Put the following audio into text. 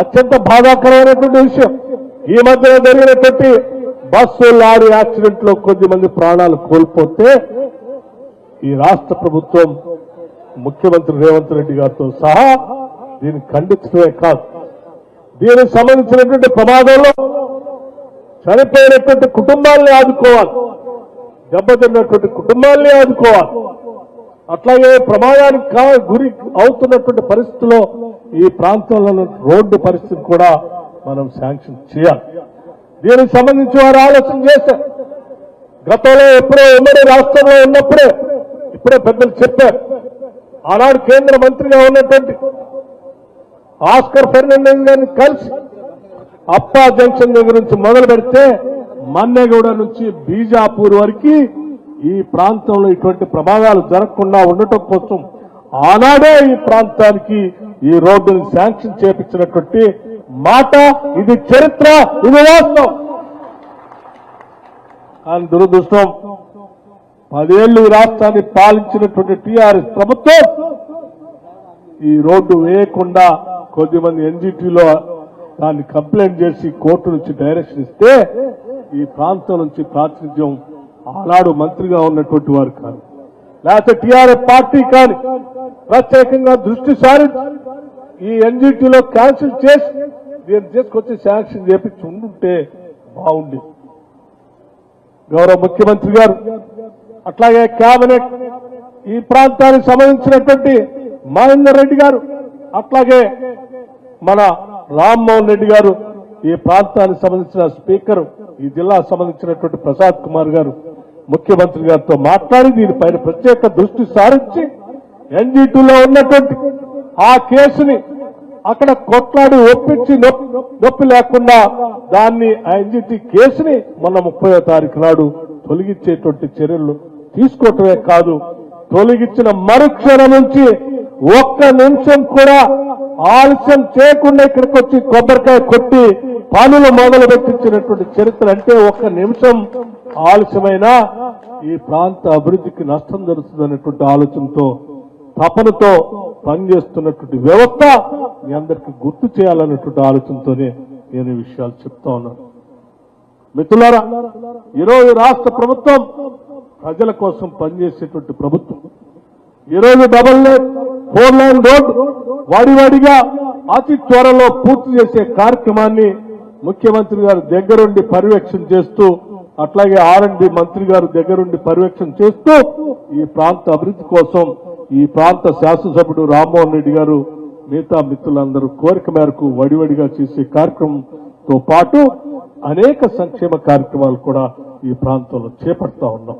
అత్యంత బాధాకరమైనటువంటి విషయం. ఈ మధ్య జరిగినటువంటి బస్సు లారీ యాక్సిడెంట్లో కొద్ది మంది ప్రాణాలు కోల్పోతే ఈ రాష్ట్ర ప్రభుత్వం ముఖ్యమంత్రి రేవంత్ రెడ్డి గారితో సహా దీన్ని ఖండించడమే కాదు. దీనికి సంబంధించినటువంటి ప్రమాదంలో చనిపోయినటువంటి కుటుంబాల్ని ఆదుకోవాలి. దెబ్బతిన్నటువంటి కుటుంబాల్ని ఆదుకోవాలి. అట్లాగే ప్రమాదానికి కా- గురి అవుతున్నటువంటి పరిస్థితుల్లో ఈ ప్రాంతంలో రోడ్డు పరిస్థితి కూడా మనం శాంక్షన్ చేయాలి. దీనికి సంబంధించి వారు ఆలోచన చేశారు గతంలో ఎప్పుడో ఉమ్మడి రాష్ట్రంలో ఉన్నప్పుడే ఇప్పుడే పెద్దలు చెప్పారు. ఆనాడు కేంద్ర మంత్రిగా ఉన్నటువంటి ఆస్కర్ ఫెర్నాండెస్ గారిని కలిసి అప్పా జంక్షన్ దగ్గర నుంచి మొదలు పెడితే మన్నెగూడ నుంచి బీజాపూర్ వరకు ఈ ప్రాంతంలో ఇటువంటి ప్రమాదాలు జరగకుండా ఉండటం కోసం ఆనాడే ఈ ప్రాంతానికి ఈ రోడ్డుని శాంక్షన్ చేపించినటువంటి మాట ఇది చరిత్ర ఇది వాస్తవం. కానీ దురదృష్టం పదేళ్ళు ఈ రాష్ట్రాన్ని పాలించినటువంటి టీఆర్ఎస్ ప్రభుత్వం ఈ రోడ్డు వేయకుండా కొద్దిమంది ఎన్జిటీలో దాన్ని కంప్లైంట్ చేసి కోర్టు నుంచి డైరెక్షన్ ఇస్తే ఈ ప్రాంతం నుంచి ప్రాతినిధ్యం ఆనాడు మంత్రిగా ఉన్నటువంటి వారు కాదు. లేకపోతే టీఆర్ఎస్ పార్టీ కానీ ప్రత్యేకంగా దృష్టి సారించి ఈ ఎన్జిటిలో క్యాన్సిల్ చేసి దీన్ని తీసుకొచ్చి శాంక్షన్ చేపించి ఉండుంటే బాగుండేది. గౌరవ ముఖ్యమంత్రి గారు అట్లాగే కేబినెట్ ఈ ప్రాంతానికి సంబంధించినటువంటి మహేందర్ రెడ్డి గారు అట్లాగే మన రామ్మోహన్ రెడ్డి గారు ఈ ప్రాంతానికి సంబంధించిన స్పీకర్ ఈ జిల్లాకు సంబంధించినటువంటి ప్రసాద్ కుమార్ గారు ముఖ్యమంత్రి గారితో మాట్లాడి దీనిపైన ప్రత్యేక దృష్టి సారించి ఎన్జీటీలో ఉన్నటువంటి ఆ కేసుని అక్కడ కొట్లాడి ఒప్పించి నొప్పి నొప్పి లేకుండా దాన్ని ఆ ఎన్జిటి కేసుని మొన్న ముప్పై తారీఖు నాడు తొలగించేటువంటి చర్యలు తీసుకోవటమే కాదు తొలగించిన మరుక్షణం నుంచి ఒక్క నిమిషం కూడా ఆలస్యం చేయకుండా ఇక్కడికి వచ్చి కొబ్బరికాయ కొట్టి పనులు మొదలు పెట్టించినటువంటి చరిత్ర అంటే ఒక్క నిమిషం ఆలస్యమైన ఈ ప్రాంత అభివృద్ధికి నష్టం జరుగుతుందనేటువంటి ఆలోచనతో తపనతో పనిచేస్తున్నటువంటి వ్యవస్థ మీ అందరికీ గుర్తు చేయాలన్నటువంటి ఆలోచనతోనే నేను ఈ విషయాలు చెప్తా ఉన్నాను. మిత్రులారా ఈరోజు రాష్ట్ర ప్రభుత్వం ప్రజల కోసం పనిచేసేటువంటి ప్రభుత్వం. ఈరోజు double line four line road వాడివాడిగా అతి త్వరలో పూర్తి చేసే కార్యక్రమాన్ని ముఖ్యమంత్రి గారు దగ్గరుండి పర్యవేక్షణ చేస్తూ అట్లాగే ఆర్ అండ్ మంత్రి గారు దగ్గరుండి పర్యవేక్షణ చేస్తూ ఈ ప్రాంత అభివృద్ధి కోసం ఈ ప్రాంత శాసనసభ్యుడు రామ్మోహన్ రెడ్డి గారు మిగతా మిత్రులందరూ కోరిక మేరకు వడివడిగా చేసే కార్యక్రమంతో పాటు అనేక సంక్షేమ కార్యక్రమాలు కూడా ఈ ప్రాంతంలో చేపడతా ఉన్నాం.